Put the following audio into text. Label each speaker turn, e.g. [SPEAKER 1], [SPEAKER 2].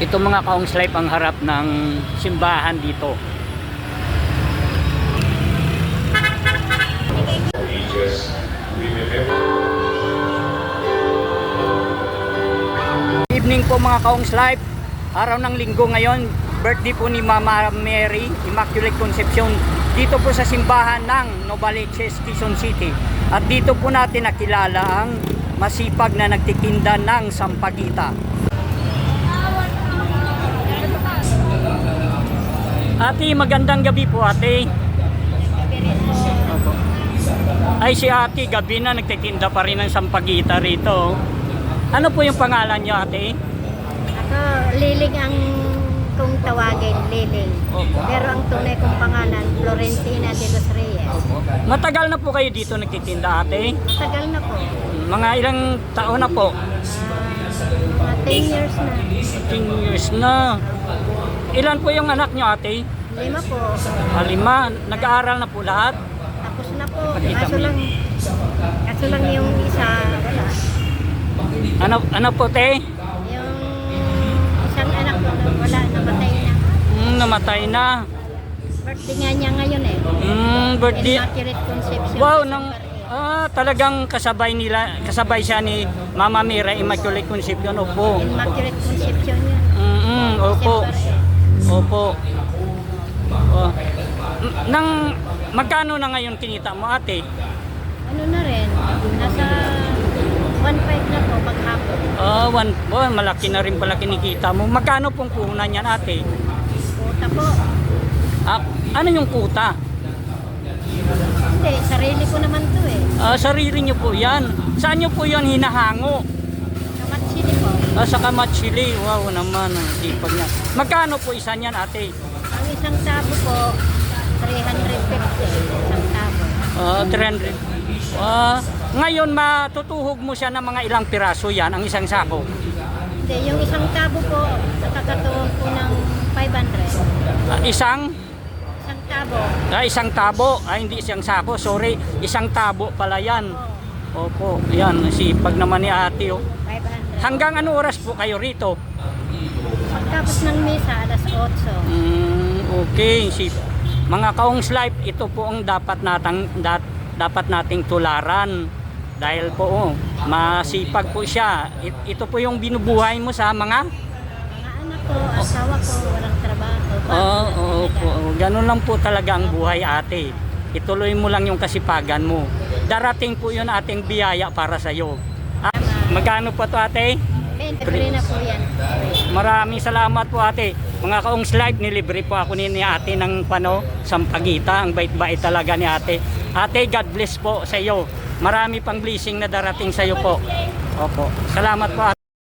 [SPEAKER 1] Ito mga kaong life ang harap ng simbahan dito. Evening po mga kaongs life. Araw ng linggo ngayon, birthday po ni Mama Mary, Immaculate Conception. Dito po sa simbahan ng Novaliches, Quezon City. At dito po natin nakilala ang masipag na nagtitinda ng sampagita. Ate, magandang gabi po ate. Opo. Ay si ate, gabi na nagtitinda pa rin ng sampagita rito. Ano po yung pangalan niyo ate?
[SPEAKER 2] Ako, Liling ang kung tawagin, Liling. Pero ang tunay kong pangalan, Florentina de los Reyes.
[SPEAKER 1] Matagal na po kayo dito nagtitinda ate?
[SPEAKER 2] Matagal na po.
[SPEAKER 1] Mga ilang taon na po?
[SPEAKER 2] Ah, mga 10 years na.
[SPEAKER 1] 10 years na. Ilan po yung anak nyo ate?
[SPEAKER 2] Lima po.
[SPEAKER 1] Ah, lima. Nag-aaral na po lahat?
[SPEAKER 2] Tapos na po. Kaso lang, kaso lang yung isa, wala.
[SPEAKER 1] Ano, ano po te?
[SPEAKER 2] Yung isang anak ko, wala, namatay na.
[SPEAKER 1] Hmm, namatay na.
[SPEAKER 2] Birthday nga niya ngayon eh.
[SPEAKER 1] Hmm, birthday.
[SPEAKER 2] Immaculate Conception.
[SPEAKER 1] Wow, nang ah, talagang kasabay nila, kasabay siya ni Mama Mira Immaculate Conception. Opo.
[SPEAKER 2] Immaculate Conception yun.
[SPEAKER 1] Mm, opo.
[SPEAKER 2] December.
[SPEAKER 1] Opo. Oh. Nang magkano na ngayon kinita mo ate?
[SPEAKER 2] Ano na rin, nasa 1.5 na po paghapon.
[SPEAKER 1] Ah, one, oh, malaki na rin pala kinikita mo. Magkano pong puhunan yan ate?
[SPEAKER 2] Puta po.
[SPEAKER 1] Ah, ano yung kuta?
[SPEAKER 2] Hindi, sarili ko naman to eh.
[SPEAKER 1] Ah, sarili nyo po yan. Saan nyo po yan hinahango?
[SPEAKER 2] Kamatsili po.
[SPEAKER 1] Ah, sa Kamatsili. Wow naman, ang sipag niya. Magkano po isa niyan ate?
[SPEAKER 2] Ang isang tabo po, 350 isang tabo.
[SPEAKER 1] Ah, 300. Ah, ngayon matutuhog mo siya ng mga ilang piraso yan, ang isang sako.
[SPEAKER 2] Hindi, yung isang tabo po, nakakatuwang po ng 500.
[SPEAKER 1] Ah, isang
[SPEAKER 2] Isang tabo,
[SPEAKER 1] Ah, isang tabo. Ah, hindi isang sako. Sorry. Isang tabo pala yan. Opo. Yan. Sipag naman ni ate. Oh.
[SPEAKER 2] 500.
[SPEAKER 1] Hanggang ano oras po kayo rito?
[SPEAKER 2] Pagtapos ng misa, alas 8.
[SPEAKER 1] Mm, okay. Sip. Mga kaongs life, ito po ang dapat natang dat, dapat nating tularan. Dahil po oh, masipag po siya. It- ito po yung binubuhay mo sa mga
[SPEAKER 2] Mga anak ko, asawa ko, walang trabaho.
[SPEAKER 1] Oo, oo po. Ganun lang po talaga ang buhay ate. Ituloy mo lang yung kasipagan mo. Darating po yun ating biyaya para sa iyo. Magkano po to ate?
[SPEAKER 2] 23 na po yan.
[SPEAKER 1] Maraming salamat po ate. Mga kaongs live, nilibre po ako ni, ni ate ng pano, sampagita. Ang bait-bait talaga ni ate. Ate, God bless po sa iyo. Marami pang blessing na darating sa iyo po. Opo. Salamat po ate.